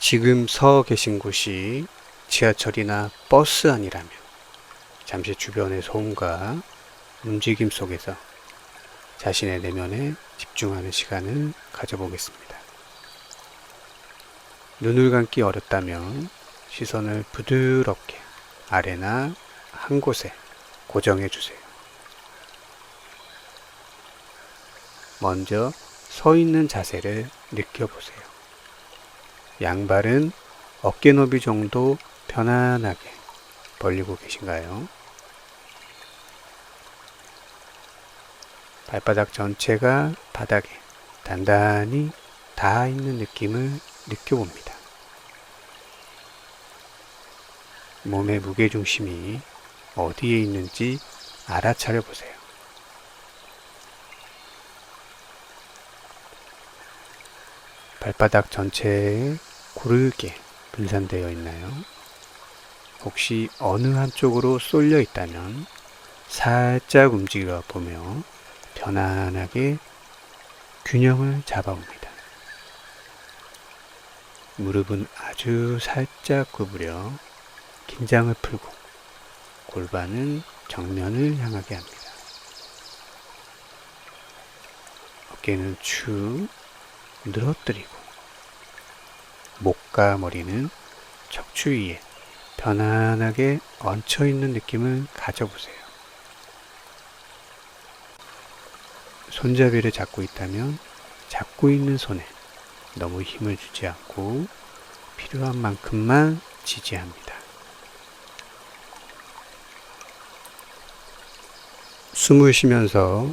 지금 서 계신 곳이 지하철이나 버스 안이라면 잠시 주변의 소음과 움직임 속에서 자신의 내면에 집중하는 시간을 가져보겠습니다. 눈을 감기 어렵다면 시선을 부드럽게 아래나 한 곳에 고정해 주세요. 먼저 서 있는 자세를 느껴보세요. 양발은 어깨 너비 정도 편안하게 벌리고 계신가요? 발바닥 전체가 바닥에 단단히 닿아 있는 느낌을 느껴봅니다. 몸의 무게중심이 어디에 있는지 알아차려 보세요. 발바닥 전체에 고르게 분산되어 있나요? 혹시 어느 한쪽으로 쏠려 있다면 살짝 움직여 보며 편안하게 균형을 잡아옵니다. 무릎은 아주 살짝 구부려 긴장을 풀고 골반은 정면을 향하게 합니다. 어깨는 축 늘어뜨리고 목과 머리는 척추 위에 편안하게 얹혀 있는 느낌을 가져보세요. 손잡이를 잡고 있다면 잡고 있는 손에 너무 힘을 주지 않고 필요한 만큼만 지지합니다. 숨을 쉬면서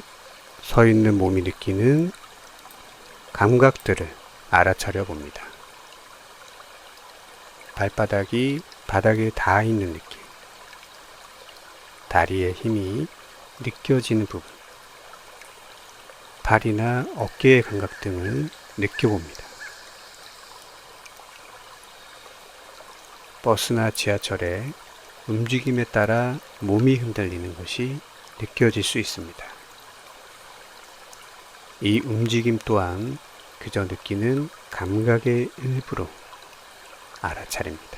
서 있는 몸이 느끼는 감각들을 알아차려 봅니다. 발바닥이 바닥에 닿아 있는 느낌, 다리의 힘이 느껴지는 부분, 발이나 어깨의 감각 등을 느껴봅니다. 버스나 지하철의 움직임에 따라 몸이 흔들리는 것이 느껴질 수 있습니다. 이 움직임 또한 그저 느끼는 감각의 일부로 알아차립니다.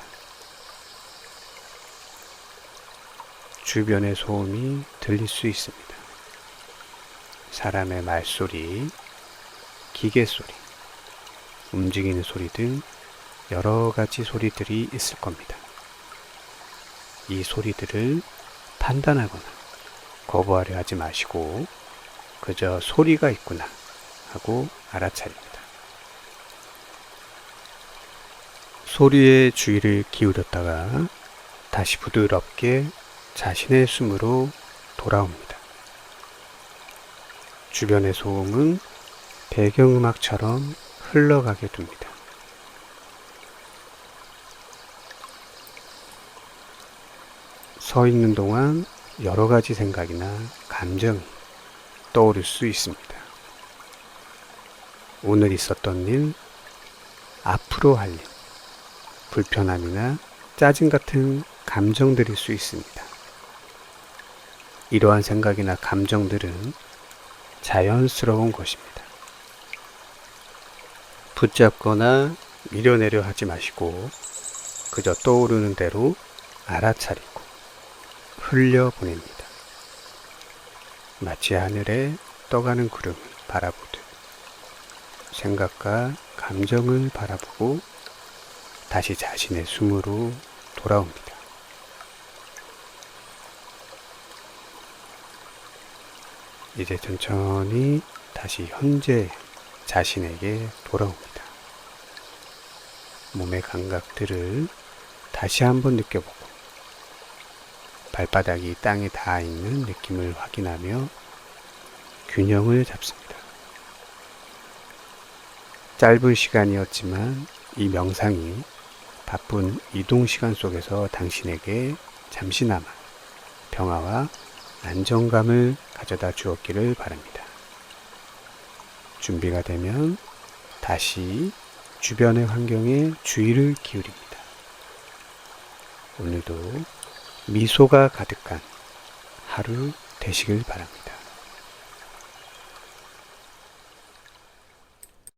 주변의 소음이 들릴 수 있습니다. 사람의 말소리, 기계 소리, 움직이는 소리 등 여러 가지 소리들이 있을 겁니다. 이 소리들을 판단하거나 거부하려 하지 마시고 그저 소리가 있구나 하고 알아차립니다. 소리에 주의를 기울였다가 다시 부드럽게 자신의 숨으로 돌아옵니다. 주변의 소음은 배경음악처럼 흘러가게 둡니다. 서 있는 동안 여러 가지 생각이나 감정이 떠오를 수 있습니다. 오늘 있었던 일, 앞으로 할 일, 불편함이나 짜증 같은 감정들일 수 있습니다. 이러한 생각이나 감정들은 자연스러운 것입니다. 붙잡거나 밀어내려 하지 마시고 그저 떠오르는 대로 알아차리고 흘려보냅니다. 마치 하늘에 떠가는 구름을 바라보듯 생각과 감정을 바라보고 다시 자신의 숨으로 돌아옵니다. 이제 천천히 다시 현재 자신에게 돌아옵니다. 몸의 감각들을 다시 한번 느껴보고 발바닥이 땅에 닿아 있는 느낌을 확인하며 균형을 잡습니다. 짧은 시간이었지만 이 명상이 바쁜 이동 시간 속에서 당신에게 잠시나마 평화와 안정감을 가져다 주었기를 바랍니다. 준비가 되면 다시 주변의 환경에 주의를 기울입니다. 오늘도 미소가 가득한 하루 되시길 바랍니다.